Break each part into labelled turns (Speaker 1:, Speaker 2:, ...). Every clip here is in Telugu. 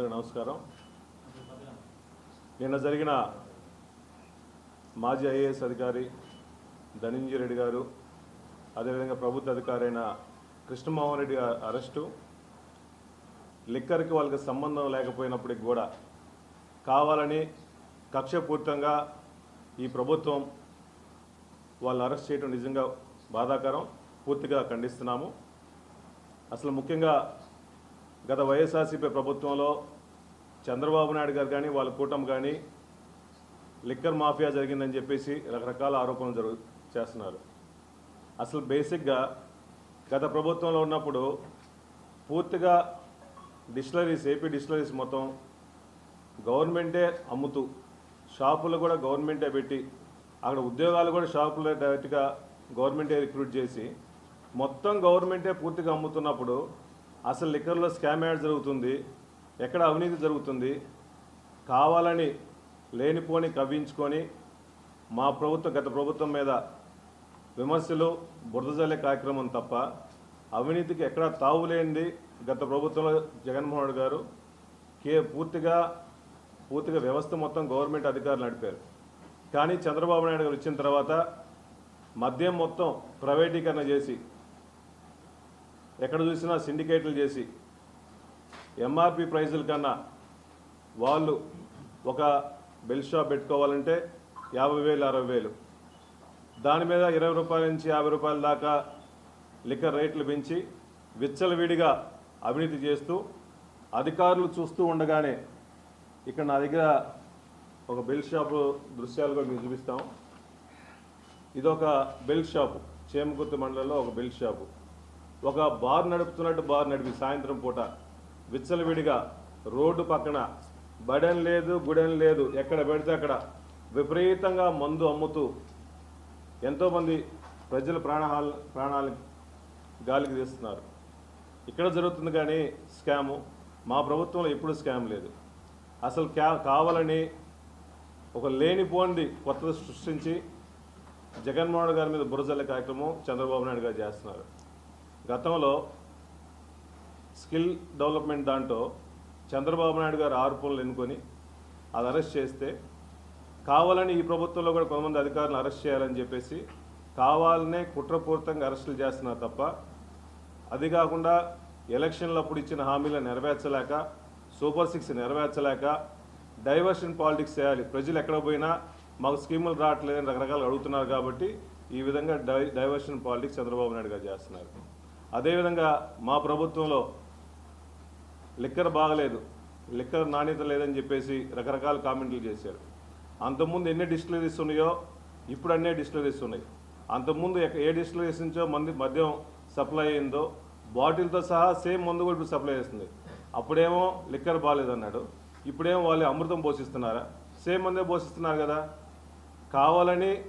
Speaker 1: అందరికీ నమస్కారం. నిన్న జరిగిన మాజీ ఐఏఎస్ అధికారి ధనంజయ రెడ్డి గారు అదేవిధంగా ప్రభుత్వ అధికారి అయిన కృష్ణమోహన్ రెడ్డి గారి అరెస్టు లిక్కర్కి వాళ్ళకి సంబంధం లేకపోయినప్పటికి కూడా కావాలని కక్షపూరితంగా ఈ ప్రభుత్వం వాళ్ళు అరెస్ట్ చేయడం నిజంగా బాధాకరం. పూర్తిగా ఖండిస్తున్నాము. అసలు ముఖ్యంగా గత వైఎస్ఆర్సీపీ ప్రభుత్వంలో చంద్రబాబు నాయుడు గారు కానీ వాళ్ళ కూటమి కానీ లిక్కర్ మాఫియా జరిగిందని చెప్పేసి రకరకాల ఆరోపణలు జరుగు చేస్తున్నారు. అసలు బేసిక్గా గత ప్రభుత్వంలో ఉన్నప్పుడు పూర్తిగా డిస్టిలరీస్ ఏపీ డిస్టిలరీస్ మొత్తం గవర్నమెంటే అమ్ముతూ షాపులు కూడా గవర్నమెంటే పెట్టి అక్కడ ఉద్యోగాలు కూడా షాపులో డైరెక్ట్గా గవర్నమెంటే రిక్రూట్ చేసి మొత్తం గవర్నమెంటే పూర్తిగా అమ్ముతున్నప్పుడు అసలు లిక్కర్లో స్కామ్ యాడ్ జరుగుతుంది. ఎక్కడ అవినీతి జరుగుతుంది? కావాలని లేనిపోని కవ్వించుకొని మా ప్రభుత్వం గత ప్రభుత్వం మీద విమర్శలు బురదజల్లే కార్యక్రమం తప్ప అవినీతికి ఎక్కడా తావు లేనిది గత ప్రభుత్వంలో జగన్మోహన్ రెడ్డి గారు కే పూర్తిగా పూర్తిగా వ్యవస్థ మొత్తం గవర్నమెంట్ అధికారులు నడిపారు. కానీ చంద్రబాబు నాయుడు గారు వచ్చిన తర్వాత మద్యం మొత్తం ప్రైవేటీకరణ చేసి ఎక్కడ చూసినా సిండికేట్లు చేసి ఎంఆర్పి ప్రైజుల కన్నా వాళ్ళు ఒక బెల్ షాప్ పెట్టుకోవాలంటే యాభై వేలు అరవై వేలు. దాని మీద ఇరవై రూపాయల నుంచి యాభై రూపాయల దాకా లిక్కర్ రేట్లు పెంచి విచ్చలవిడిగా అవినీతి చేస్తూ అధికారులు చూస్తూ ఉండగానే ఇక్కడ నా దగ్గర ఒక బెల్ షాపు దృశ్యాలు కూడా మీకు చూపిస్తాం. ఇదొక బెల్ షాపు చేమకుర్తి మండలంలో ఒక బెల్ షాపు. ఒక బార్ నడుపుతున్నట్టు బార్ నడిపి సాయంత్రం పూట విచ్చలవిడిగా రోడ్డు పక్కన బడెన్ లేదు గుడెన్ లేదు ఎక్కడ పెడితే అక్కడ విపరీతంగా మందు అమ్ముతూ ఎంతోమంది ప్రజల ప్రాణహాల ప్రాణాలు గాలికి తీస్తున్నారు. ఇక్కడ జరుగుతుంది కానీ స్కాము. మా ప్రభుత్వంలో ఎప్పుడు స్కామ్ లేదు. అసలు క్యా కావాలని ఒక లేనిపోంది కొత్తది సృష్టించి జగన్మోహన్ గారి మీద బురజల్లే కార్యక్రమం చంద్రబాబు నాయుడు గారు చేస్తున్నారు. గతంలో స్కిల్ డెవలప్మెంట్ దాంట్లో చంద్రబాబు నాయుడు గారు ఆరోపణలు ఎన్నుకొని అది అరెస్ట్ చేస్తే కావాలని ఈ ప్రభుత్వంలో కూడా కొంతమంది అధికారులను అరెస్ట్ చేయాలని చెప్పేసి కావాలనే కుట్రపూరితంగా అరెస్టులు చేస్తున్నారు తప్ప అది కాకుండా ఎలక్షన్లప్పుడు ఇచ్చిన హామీలను నెరవేర్చలేక సూపర్ సిక్స్ నెరవేర్చలేక డైవర్షన్ పాలిటిక్స్ చేయాలి. ప్రజలు ఎక్కడ పోయినా మాకు స్కీములు రావట్లేదని రకరకాలు అడుగుతున్నారు కాబట్టి ఈ విధంగా డై డైవర్షన్ పాలిటిక్స్ చంద్రబాబు నాయుడు గారు చేస్తున్నారు. అదేవిధంగా మా ప్రభుత్వంలో లిక్కర్ బాగలేదు. లిక్కర్ నాణ్యత లేదని చెప్పేసి రకరకాల కామెంట్లు చేశారు. అంతకుముందు ఎన్ని డిస్టిలరీస్ ఉన్నాయో ఇప్పుడు అన్నీ డిస్టిలరీస్ ఉన్నాయి. అంతకుముందు ఏ డిస్టిలరీస్ నుంచో మంది మద్యం సప్లై అయిందో బాటిల్తో సహా సేమ్ మందు కూడా ఇప్పుడు సప్లై చేస్తుంది. అప్పుడేమో లిక్కర్ బాగాలేదన్నాడు. ఇప్పుడేమో వాళ్ళు అమృతం పోషిస్తున్నారా? సేమ్ మందే పోషిస్తున్నారు కదా. కావాలని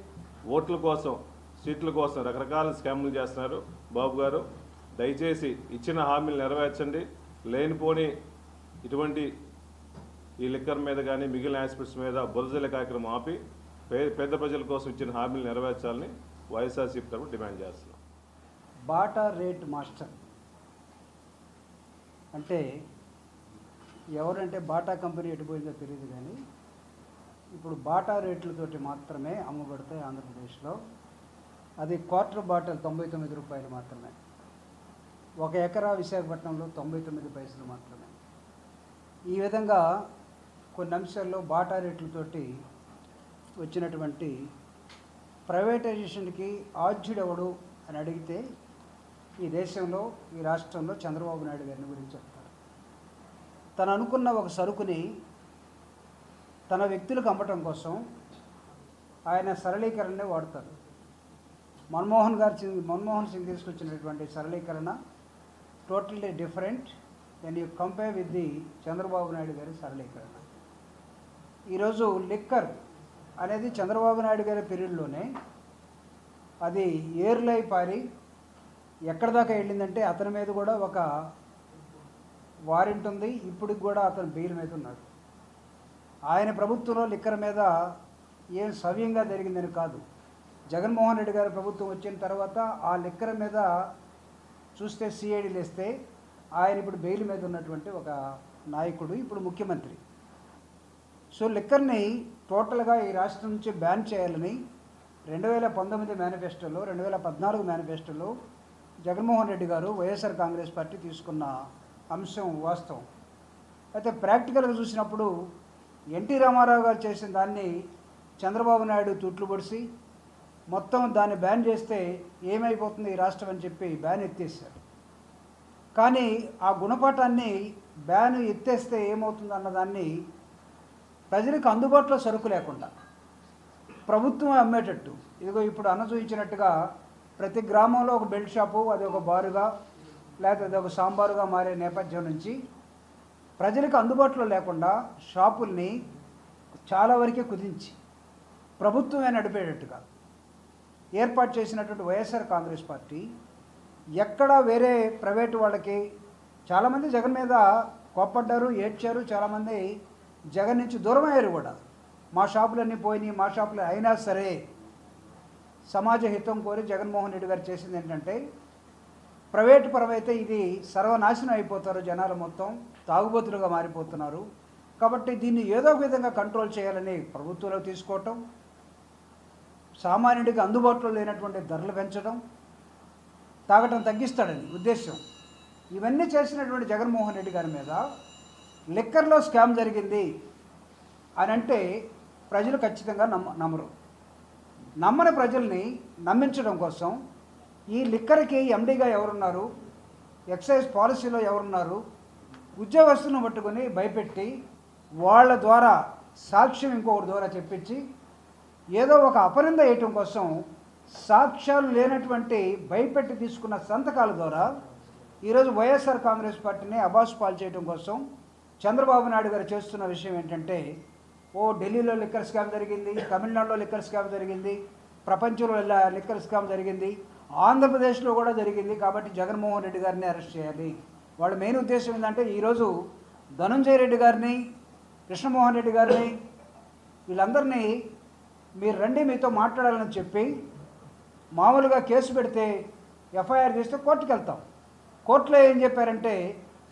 Speaker 1: ఓట్ల కోసం సీట్ల కోసం రకరకాల స్కామ్లు చేస్తున్నారు బాబు గారు. దయచేసి ఇచ్చిన హామీలు నెరవేర్చండి. లేనిపోని ఇటువంటి ఈ లిక్కర్ మీద కానీ మిగిలిన ఆస్పెక్ట్స్ మీద బురదల కార్యక్రమం ఆపి పే- పేద ప్రజల కోసం ఇచ్చిన హామీలు నెరవేర్చాలని వైఎస్ఆర్సీపీ తరఫున డిమాండ్ చేస్తున్నాం.
Speaker 2: బాటా రేట్ మాస్టర్ అంటే ఎవరంటే బాటా కంపెనీ ఎటుపోయిందో తెలియదు కానీ ఇప్పుడు బాటా రేట్లతోటి మాత్రమే అమ్మబడతాయి ఆంధ్రప్రదేశ్లో. అది క్వార్టర్ బాటల్ తొంభై తొమ్మిది రూపాయలు మాత్రమే. ఒక ఎకరా విశాఖపట్నంలో తొంభై తొమ్మిది పైసలు మాత్రమే. ఈ విధంగా కొన్ని అంశాల్లో బాటా రేట్లతోటి వచ్చినటువంటి ప్రైవేటైజేషన్కి ఆద్యుడెవడు అని అడిగితే ఈ దేశంలో ఈ రాష్ట్రంలో చంద్రబాబు నాయుడు గారిని గురించి చెప్తారు. తను అనుకున్న ఒక సరుకుని తన వ్యక్తులకు అమ్మటం కోసం ఆయన సరళీకరణనే వాడతారు. మన్మోహన్ గారు మన్మోహన్ సింగ్ తీసుకొచ్చినటువంటి సరళీకరణ totally different then you compare with the Chandrababu Naidu గారి సరళీకరణ. ఈరోజు లిక్కర్ అనేది చంద్రబాబు నాయుడు గారి పీరియడ్లోనే అది ఏర్లై పారి ఎక్కడి దాకా వెళ్ళిందంటే అతని మీద కూడా ఒక వారెంట్ ఉంది. ఇప్పటికి కూడా అతను బెయిల్ మీద ఉన్నాడు. ఆయన ప్రభుత్వంలో లిక్కర్ మీద ఏం సవ్యంగా జరిగిందని కాదు. జగన్మోహన్ రెడ్డి గారి ప్రభుత్వం వచ్చిన తర్వాత ఆ లిక్కర్ మీద చూస్తే సిఐడీలు వేస్తే ఆయన ఇప్పుడు బెయిల్ మీద ఉన్నటువంటి ఒక నాయకుడు ఇప్పుడు ముఖ్యమంత్రి. సో లిక్కర్ని టోటల్గా ఈ రాష్ట్రం నుంచి బ్యాన్ చేయాలని రెండు వేల పంతొమ్మిది మేనిఫెస్టోలో రెండు వేల పద్నాలుగు మేనిఫెస్టోలో జగన్మోహన్ రెడ్డి గారు వైఎస్ఆర్ కాంగ్రెస్ పార్టీ తీసుకున్న అంశం వాస్తవం. అయితే ప్రాక్టికల్గా చూసినప్పుడు ఎన్టీ రామారావు గారు చేసిన దాన్ని చంద్రబాబు నాయుడు తూట్లు పొడిసి మొత్తం దాన్ని బ్యాన్ చేస్తే ఏమైపోతుంది ఈ రాష్ట్రం అని చెప్పి బ్యాన్ ఎత్తేసారు కానీ ఆ గుణపాఠాన్ని బ్యాన్ ఎత్తేస్తే ఏమవుతుంది అన్నదాన్ని ప్రజలకు అందుబాటులో సరుకు లేకుండా ప్రభుత్వం అమ్మేటట్టు. ఇదిగో ఇప్పుడు అన్న చూపించినట్టుగా ప్రతి గ్రామంలో ఒక బెల్ట్ షాపు అది ఒక బారుగా లేకపోతే అది ఒక సాంబారుగా మారే నేపథ్యం నుంచి ప్రజలకు అందుబాటులో లేకుండా షాపుల్ని చాలా వరకే కుదించి ప్రభుత్వమే నడిపేటట్టుగా ఏర్పాటు చేసినటువంటి వైఎస్ఆర్ కాంగ్రెస్ పార్టీ ఎక్కడ వేరే ప్రైవేటు వాళ్ళకి చాలామంది జగన్ మీద కోప్పడ్డారు ఏడ్చారు చాలామంది జగన్ నుంచి దూరం అయ్యారు కూడా. మా షాపులన్నీ పోయినాయి మా షాపులు అయినా సరే సమాజ హితం కోరి జగన్మోహన్ రెడ్డి గారు చేసింది ఏంటంటే ప్రైవేట్ పరమైతే ఇది సర్వనాశనం అయిపోతారు జనాలు మొత్తం తాగుబోతులుగా మారిపోతున్నారు. కాబట్టి దీన్ని ఏదో ఒక విధంగా కంట్రోల్ చేయాలని ప్రభుత్వంలో తీసుకోవటం సామాన్యుడికి అందుబాటులో లేనటువంటి ధరలు పెంచడం తాగటం తగ్గిస్తాడని ఉద్దేశం ఇవన్నీ చేసినటువంటి జగన్మోహన్ రెడ్డి గారి మీద లిక్కర్లో స్కామ్ జరిగింది అని అంటే ప్రజలు ఖచ్చితంగా నమ్మ నమ్మరు. నమ్మని ప్రజల్ని నమ్మించడం కోసం ఈ లిక్కర్కి ఎండీగా ఎవరున్నారు ఎక్సైజ్ పాలసీలో ఎవరున్నారు ఉద్యోగస్తులను పట్టుకొని భయపెట్టి వాళ్ళ ద్వారా సాక్ష్యం ఇంకొకటి ద్వారా చెప్పించి ఏదో ఒక అపనింద వేయటం కోసం సాక్ష్యాలు లేనటువంటి భయపెట్టి తీసుకున్న సంతకాల ద్వారా ఈరోజు వైఎస్ఆర్ కాంగ్రెస్ పార్టీని అబాస్ పాలు చేయడం కోసం చంద్రబాబు నాయుడు గారు చేస్తున్న విషయం ఏంటంటే ఓ ఢిల్లీలో లిక్కర్ స్కామ్ జరిగింది తమిళనాడులో లిక్కర్ స్కామ్ జరిగింది ప్రపంచంలో లిక్కర్ స్కామ్ జరిగింది ఆంధ్రప్రదేశ్లో కూడా జరిగింది కాబట్టి జగన్మోహన్ రెడ్డి గారిని అరెస్ట్ చేయాలి. వాళ్ళ మెయిన్ ఉద్దేశం ఏంటంటే ఈరోజు ధనంజయ రెడ్డి గారిని కృష్ణమోహన్ రెడ్డి గారిని వీళ్ళందరినీ మీరు రండి మీతో మాట్లాడాలని చెప్పి మామూలుగా కేసు పెడితే ఎఫ్ఐఆర్ చేస్తే కోర్టుకు వెళ్తాం. కోర్టులో ఏం చెప్పారంటే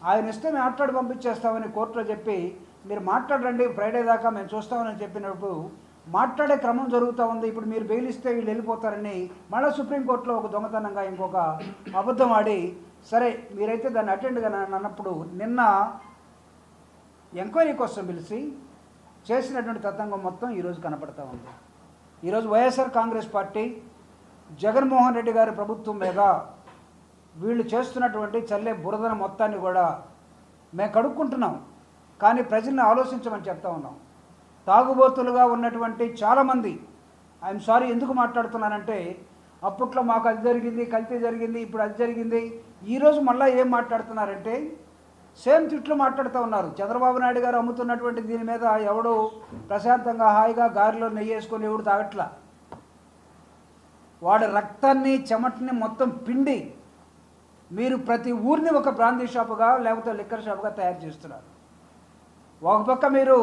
Speaker 2: ఆయన ఇస్తే మేము మాట్లాడి పంపించేస్తామని కోర్టులో చెప్పి మీరు మాట్లాడండి ఫ్రైడే దాకా మేము చూస్తామని చెప్పినప్పుడు మాట్లాడే క్రమం జరుగుతూ ఉంది. ఇప్పుడు మీరు బెయిల్ ఇస్తే వీళ్ళు వెళ్ళిపోతారని మళ్ళీ సుప్రీంకోర్టులో ఒక దొంగతనంగా ఇంకొక అబద్ధం ఆడి సరే మీరైతే దాన్ని అటెండ్గా అన్నప్పుడు నిన్న ఎంక్వైరీ కోసం పిలిచి చేసినటువంటి తతంగం మొత్తం ఈరోజు కనపడతా ఉంది. ఈరోజు వైఎస్ఆర్ కాంగ్రెస్ పార్టీ జగన్మోహన్ రెడ్డి గారి ప్రభుత్వం మీద వీళ్ళు చేస్తున్నటువంటి చల్లే బురదన మొత్తాన్ని కూడా మేము కడుక్కుంటున్నాం. కానీ ప్రజల్ని ఆలోచించమని చెప్తా ఉన్నాం. తాగుబోతులుగా ఉన్నటువంటి చాలామంది ఐఎమ్ సారీ ఎందుకు మాట్లాడుతున్నానంటే అప్పట్లో మాకు అది జరిగింది కల్తీ జరిగింది ఇప్పుడు అది జరిగింది. ఈరోజు మళ్ళీ ఏం మాట్లాడుతున్నారంటే సేమ్ తిట్లు మాట్లాడుతూ ఉన్నారు. చంద్రబాబు నాయుడు గారు అమ్ముతున్నటువంటి దీని మీద ఎవడు ప్రశాంతంగా హాయిగా గారిలో నెయ్యి వేసుకొని ఎవడు తాగట్లా? వాడి రక్తాన్ని చెమటని మొత్తం పిండి మీరు ప్రతి ఊరిని ఒక బ్రాందీ షాపుగా లేకపోతే లిక్కర్ షాపుగా తయారు చేస్తున్నారు. ఒక పక్క మీరు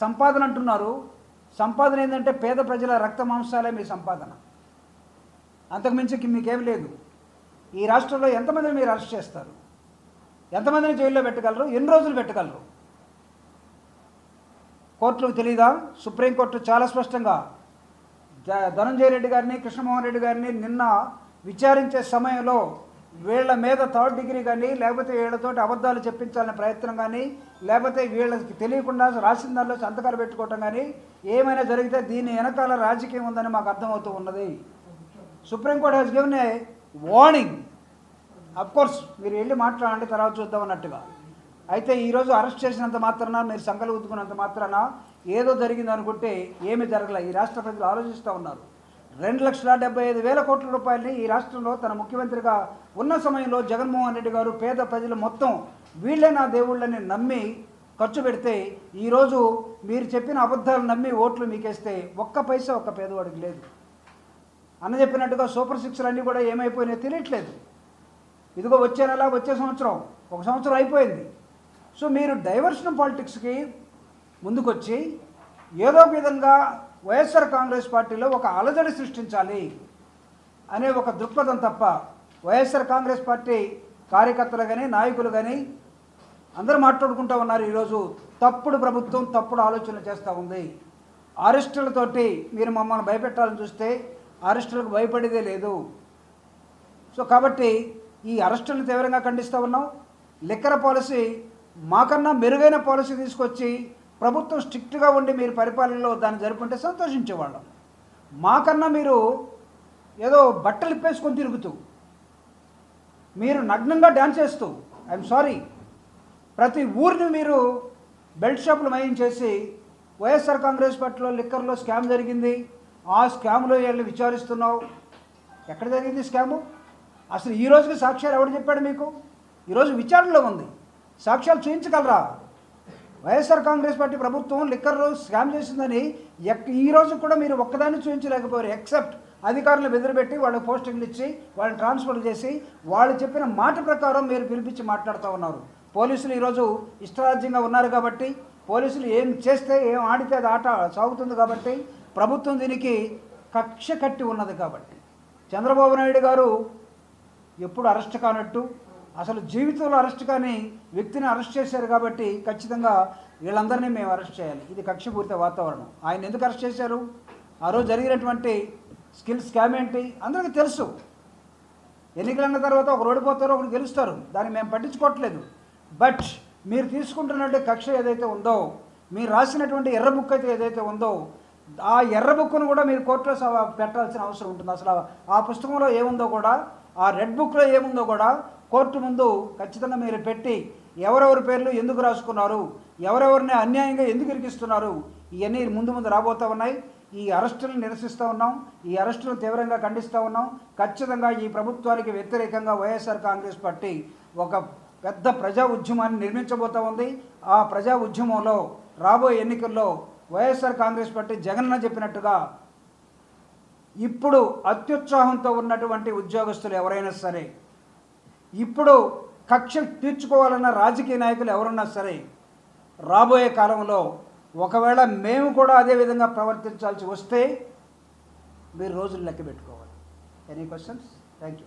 Speaker 2: సంపాదన అంటున్నారు. సంపాదన ఏంటంటే పేద ప్రజల రక్త మాంసాలే మీ సంపాదన. అంతకుమించి మీకేం లేదు. ఈ రాష్ట్రంలో ఎంతమందిని మీరు అరెస్ట్ చేస్తారు? ఎంతమందిని జైల్లో పెట్టగలరు? ఎన్ని రోజులు పెట్టగలరు? కోర్టులకు తెలియదా సుప్రీంకోర్టు చాలా స్పష్టంగా ధనంజయ రెడ్డి గారిని కృష్ణమోహన్ రెడ్డి గారిని నిన్న విచారించే సమయంలో వీళ్ళ మీద థర్డ్ డిగ్రీ కానీ లేకపోతే వీళ్ళతోటి అబద్ధాలు చెప్పించాలనే ప్రయత్నం కానీ లేకపోతే వీళ్ళకి తెలియకుండా రాసిన దానిలో సంతకాలు పెట్టుకోవటం కానీ ఏమైనా జరిగితే దీని వెనకాల రాజకీయం ఉందని మాకు అర్థమవుతూ ఉన్నది. Supreme court he's given a warning course మీరు వెళ్ళి మాట్లాడండి తర్వాత చూద్దాం అన్నట్టుగా. అయితే ఈరోజు అరెస్ట్ చేసినంత మాత్రాన మీరు సంకలు ఉద్దుకున్నంత మాత్రాన ఏదో జరిగింది అనుకుంటే ఏమి జరగలే. ఈ రాష్ట్ర ప్రజలు ఆలోచిస్తూ ఉన్నారు. రెండు లక్షల డెబ్బై ఐదు వేల కోట్ల రూపాయలని ఈ రాష్ట్రంలో తన ముఖ్యమంత్రిగా ఉన్న సమయంలో జగన్మోహన్ రెడ్డి గారు పేద ప్రజలు మొత్తం వీళ్ళే నా దేవుళ్ళని నమ్మి ఖర్చు పెడితే ఈరోజు మీరు చెప్పిన అబద్ధాలు నమ్మి ఓట్లు మీకేస్తే ఒక్క పైసా ఒక్క పేదవాడికి లేదు. అన్న చెప్పినట్టుగా సూపర్ సిక్స్లు అన్నీ కూడా ఏమైపోయినాయో తెలియట్లేదు. ఇదిగో వచ్చే నెల వచ్చే సంవత్సరం. ఒక సంవత్సరం అయిపోయింది. సో మీరు డైవర్షన్ పాలిటిక్స్కి ముందుకొచ్చి ఏదో ఒక విధంగా వైఎస్ఆర్ కాంగ్రెస్ పార్టీలో ఒక అలజడి సృష్టించాలి అనే ఒక దృక్పథం తప్ప వైఎస్ఆర్ కాంగ్రెస్ పార్టీ కార్యకర్తలు కానీ నాయకులు కానీ అందరూ మాట్లాడుకుంటూ ఉన్నారు ఈరోజు. తప్పుడు ప్రభుత్వం తప్పుడు ఆలోచనలు చేస్తూ ఉంది. అరెస్టులతోటి మీరు మమ్మల్ని భయపెట్టాలని చూస్తే అరెస్టులకు భయపడేదే లేదు. సో కాబట్టి ఈ అరెస్టులను తీవ్రంగా ఖండిస్తూ ఉన్నాం. లిక్కర పాలసీ మాకన్నా మెరుగైన పాలసీ తీసుకొచ్చి ప్రభుత్వం స్ట్రిక్ట్గా ఉండి మీరు పరిపాలనలో దాన్ని జరుపుకుంటే సంతోషించేవాళ్ళం. మాకన్నా మీరు ఏదో బట్టలు ఇప్పేసుకొని తిరుగుతూ మీరు నగ్నంగా డ్యాన్స్ చేస్తూ ఐఎమ్ సారీ ప్రతి ఊరిని మీరు బెల్ట్ షాపులు మయం చేసి వైఎస్ఆర్ కాంగ్రెస్ పార్టీలో లిక్కర్లో స్కామ్ జరిగింది. ఆ స్కామ్లో వెళ్ళి విచారిస్తున్నావు. ఎక్కడ జరిగింది స్కాము? అసలు ఈ రోజుకి సాక్ష్యాలు ఎవడు చెప్పాడు మీకు? ఈరోజు విచారణలో ఉంది. సాక్ష్యాలు చూపించగలరా వైఎస్ఆర్ కాంగ్రెస్ పార్టీ ప్రభుత్వం లిక్కర్ స్కామ్ చేసిందని ఎక్ ఈ రోజు కూడా మీరు ఒక్కదాన్ని చూపించలేకపోయారు ఎక్సెప్ట్ అధికారులు బెదిరిపెట్టి వాళ్ళకి పోస్టింగ్లు ఇచ్చి వాళ్ళని ట్రాన్స్ఫర్ చేసి వాళ్ళు చెప్పిన మాట ప్రకారం మీరు పిలిపించి మాట్లాడుతూ ఉన్నారు. పోలీసులు ఈరోజు ఇష్టరాజ్యంగా ఉన్నారు కాబట్టి పోలీసులు ఏం చేస్తే ఏం ఆడితే అది ఆట సాగుతుంది కాబట్టి ప్రభుత్వం దీనికి కక్ష కట్టి ఉన్నది కాబట్టి. చంద్రబాబు నాయుడు గారు ఎప్పుడు అరెస్ట్ కానట్టు. అసలు జీవితంలో అరెస్ట్ కాని వ్యక్తిని అరెస్ట్ చేశారు కాబట్టి ఖచ్చితంగా వీళ్ళందరినీ మేము అరెస్ట్ చేయాలి. ఇది కక్షపూరిత వాతావరణం. ఆయన ఎందుకు అరెస్ట్ చేశారు? ఆ రోజు జరిగినటువంటి స్కిల్ స్కామ్ ఏంటి? అందరికీ తెలుసు. ఎన్నికలన్న తర్వాత ఒకరు ఓడిపోతారో ఒకరు గెలుస్తారు. దాన్ని మేము పట్టించుకోవట్లేదు. బట్ మీరు తీసుకుంటున్నటువంటి కక్ష ఏదైతే ఉందో మీరు రాసినటువంటి ఎర్ర బుక్ అయితే ఏదైతే ఉందో ఆ ఎర్ర బుక్ను కూడా మీరు కోర్టులో పెట్టాల్సిన అవసరం ఉంటుంది. అసలు ఆ పుస్తకంలో ఏముందో కూడా ఆ రెడ్ బుక్లో ఏముందో కూడా కోర్టు ముందు ఖచ్చితంగా మీరు పెట్టి ఎవరెవరి పేర్లు ఎందుకు రాసుకున్నారు ఎవరెవరిని అన్యాయంగా ఎందుకు ఇరికిస్తున్నారు ఇవన్నీ ముందు ముందు రాబోతూ ఉన్నాయి. ఈ అరెస్టులను నిరసిస్తూ ఉన్నాం ఈ అరెస్టులను తీవ్రంగా ఖండిస్తూ ఉన్నాం. ఖచ్చితంగా ఈ ప్రభుత్వానికి వ్యతిరేకంగా వైఎస్ఆర్ కాంగ్రెస్ పార్టీ ఒక పెద్ద ప్రజా ఉద్యమాన్ని నిర్మించబోతా ఉంది. ఆ ప్రజా ఉద్యమంలో రాబోయే ఎన్నికల్లో వైఎస్ఆర్ కాంగ్రెస్ పార్టీ జగనన్న చెప్పినట్టుగా ఇప్పుడు అత్యుత్సాహంతో ఉన్నటువంటి ఉద్యోగస్తులు ఎవరైనా సరే ఇప్పుడు కక్షలు తీర్చుకోవాలన్న రాజకీయ నాయకులు ఎవరన్నా సరే రాబోయే కాలంలో ఒకవేళ మేము కూడా అదే విధంగా ప్రవర్తించాల్సి వస్తే మీరు రోజులు లెక్క పెట్టుకోవాలి. Any questions thank you